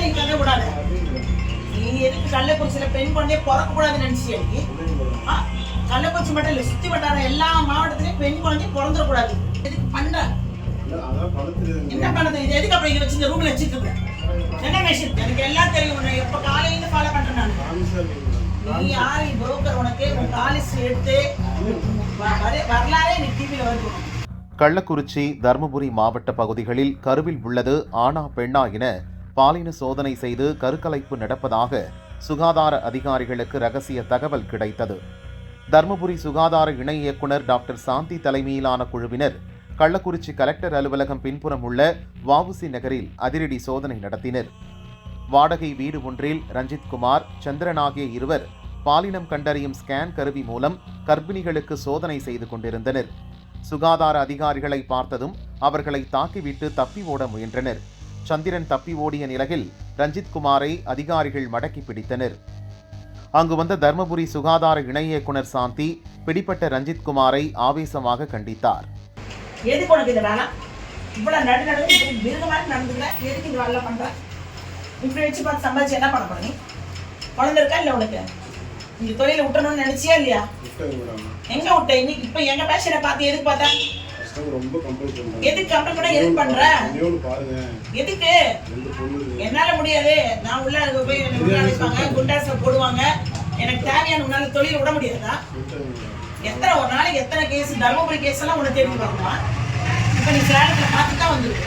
நீ கதை விடாத. நீ எதுக்கு கள்ளக்குறிச்சியில பெண் குழந்தைய பிறக்க கூடாதுன்னு நினைச்சியா நீ? ஆ? கள்ளக்குறிச்சி மட்டும் இல்ல சுத்தி வட்டார எல்லா மாவட்டத்திலயும் பெண் குழந்தை பிறந்துடக்கூடாது. எதுக்கு பண்ற என்ன பண்ணது? இது எதுக்கு அப்புறம் இங்க வச்சு இந்த ரூம்ல வச்சுட்டு இருக்க என்ன விஷயம் எனக்கு எல்லாம் தெரியும். உன்னை எப்ப காலையில ஃபாலோ பண்றேன் நான். நீ யாரு? புரோக்கர் உனக்கு உன் காலிஸ் எடுத்து வ- வர- வரலாறே நீ டிவியில வருது. கள்ளக்குறிச்சி தருமபுரி மாவட்ட பகுதிகளில் கருவில் உள்ளது ஆனா பெண்ணா என பாலின சோதனை செய்து கருக்கலைப்பு நடப்பதாக சுகாதார அதிகாரிகளுக்கு ரகசிய தகவல் கிடைத்தது. தருமபுரி சுகாதார இணை இயக்குனர் டாக்டர் சாந்தி தலைமையிலான குழுவினர் கள்ளக்குறிச்சி கலெக்டர் அலுவலகம் பின்புறம் உள்ள வாவுசி நகரில் அதிரடி சோதனை நடத்தினர். வாடகை வீடு ஒன்றில் ரஞ்சித் குமார் சந்திரன் ஆகிய இருவர் பாலினம் கண்டறியும் ஸ்கேன் கருவி மூலம் கர்ப்பிணிகளுக்கு சோதனை செய்து கொண்டிருந்தனர். சுகாதார அதிகாரிகளை பார்த்ததும் அவர்களை தாக்கிவிட்டு தப்பி ஓட முயன்றனர். சந்திரன் தப்பி ஓடிய நிலையில் ரஞ்சித் குமாரை அதிகாரிகள் மடக்கி பிடித்தனர். அங்கு வந்த தர்மபுரி சுகாதார இணை இயக்குனர் சாந்தி பிடிப்பட்ட ரஞ்சித் குமாரை ஆவேசமாக கண்டித்தார். எதுக்கு உனக்கு இந்த வேலை? இவ்வளவு நடு நடு இப்படி மிருக மாதிரி நடந்துக்கிற? எதுக்கு இந்த வேலை பண்ற? இப்படி வச்சு பார்த்து சம்பாதிச்சு என்ன பண்ண போற நீ? குழந்தை இருக்கா இல்ல உனக்கு? இந்த தொழில விட்டணும்னு நினைச்சியா இல்லையா? எங்க விட்ட? இன்னைக்கு இப்ப எங்க பேஷனை பார்த்து எதுக்கு பார்த்தா? ரொம்ப கம்பல் பண்றாங்க எதுக்கு கம்பெனி கூட எதுக்கு பண்ற? இன்னொன்று பாருங்க. எதுக்கு? ரெண்டு பொண்ணு இருக்கு. என்னால முடியாது. நான் உள்ள அங்க போய் என்னை அழைப்பாங்க குண்டாச போடுவாங்க. எனக்கு தேவையான உன்னால தொழில் விட முடியாதா. எத்தனை ஒரு நாளைக்கு எத்தனை கேஸ் தர்மபுரி கேஸ் எல்லாம் உனக்கு தெரிஞ்சு வரணுமா இப்ப நீ சேலத்துல பார்த்து தான் வந்திருக்கு.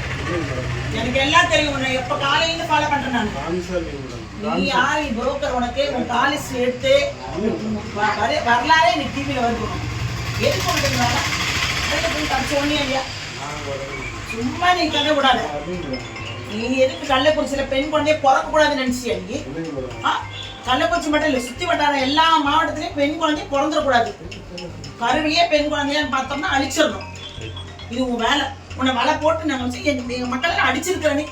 எனக்கு எல்லாம் தெரியும். உன்னை எப்ப காலையில ஃபாலோ பண்றேன் நான். நீ யாரு? புரோக்கர் உனக்கு. உன் காலிஸ் எடுத்து வரலாறே நீ டிவியில வருது. எதுக்கு உனக்கு இல்லையா. சும்மா நீ கதை மேடம். நீ எதுக்கு கள்ளக்குறிச்சியில பெண் குழந்தைய பிறக்க கூடாதுன்னு நினைச்சியா நீ? கள்ளக்குறிச்சி மட்டும் இல்ல சுத்தி வட்டார எல்லா மாவட்டத்திலயும் பெண் குழந்தை பிறந்துடக்கூடாது கருவியே பெண் குழந்தையான்னு பார்த்தோம்னா அழிச்சிடணும் இது உன் வேலை உன்னை வலை போட்டு நாங்க வச்சு எங்க மக்கள் அடிச்சிருக்கிற நீ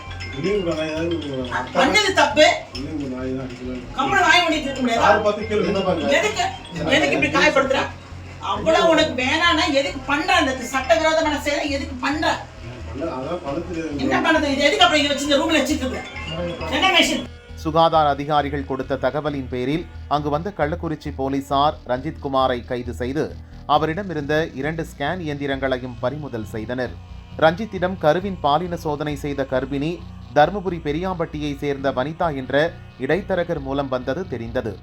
பண்ணது தப்பு. கம்பளம் வாங்கி பண்ணிட்டு இருக்க முடியாதா? எதுக்கு எதுக்கு இப்படி காயப்படுத்துற அவ்வளவு உனக்கு வேணாம்னா எதுக்கு பண்ற அந்த சட்டவிரோதமான செயலை எதுக்கு பண்ற? என்ன பண்ணது இது எதுக்கு அப்புறம் இங்க வச்சு இந்த ரூம்ல வச்சுட்டு என்ன மிஷின் சுகாதார அதிகாரிகள் கொடுத்த தகவலின் பேரில் அங்கு வந்த கள்ளக்குறிச்சி போலீசார் ரஞ்சித் குமாரை கைது செய்து அவரிடமிருந்த இரண்டு ஸ்கேன் இயந்திரங்களையும் பறிமுதல் செய்தனர். ரஞ்சித்திடம் கருவின் பாலின சோதனை செய்த கர்ப்பிணி தருமபுரி பெரியாம்பட்டியை சேர்ந்த வனிதா என்ற இடைத்தரகர் மூலம் வந்தது தெரிந்தது.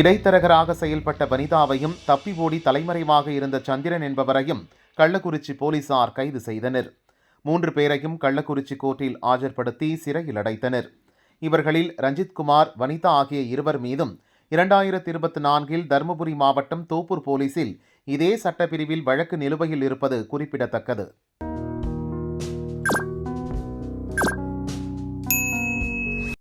இடைத்தரகராக செயல்பட்ட வனிதாவையும் தப்பி ஓடி தலைமறைவாக இருந்த சந்திரன் என்பவரையும் கள்ளக்குறிச்சி போலீசார் கைது செய்தனர். மூன்று பேரையும் கள்ளக்குறிச்சி கோர்ட்டில் ஆஜர்படுத்தி சிறையில் அடைத்தனர். இவர்களில் ரஞ்சித்குமார் வனிதா ஆகிய இருவர் மீதும் இரண்டாயிரத்தி இருபத்தி நான்கில் தருமபுரி மாவட்டம் தோப்பூர் போலீசில் இதே சட்டப்பிரிவில் வழக்கு நிலுவையில் இருப்பது குறிப்பிடத்தக்கது.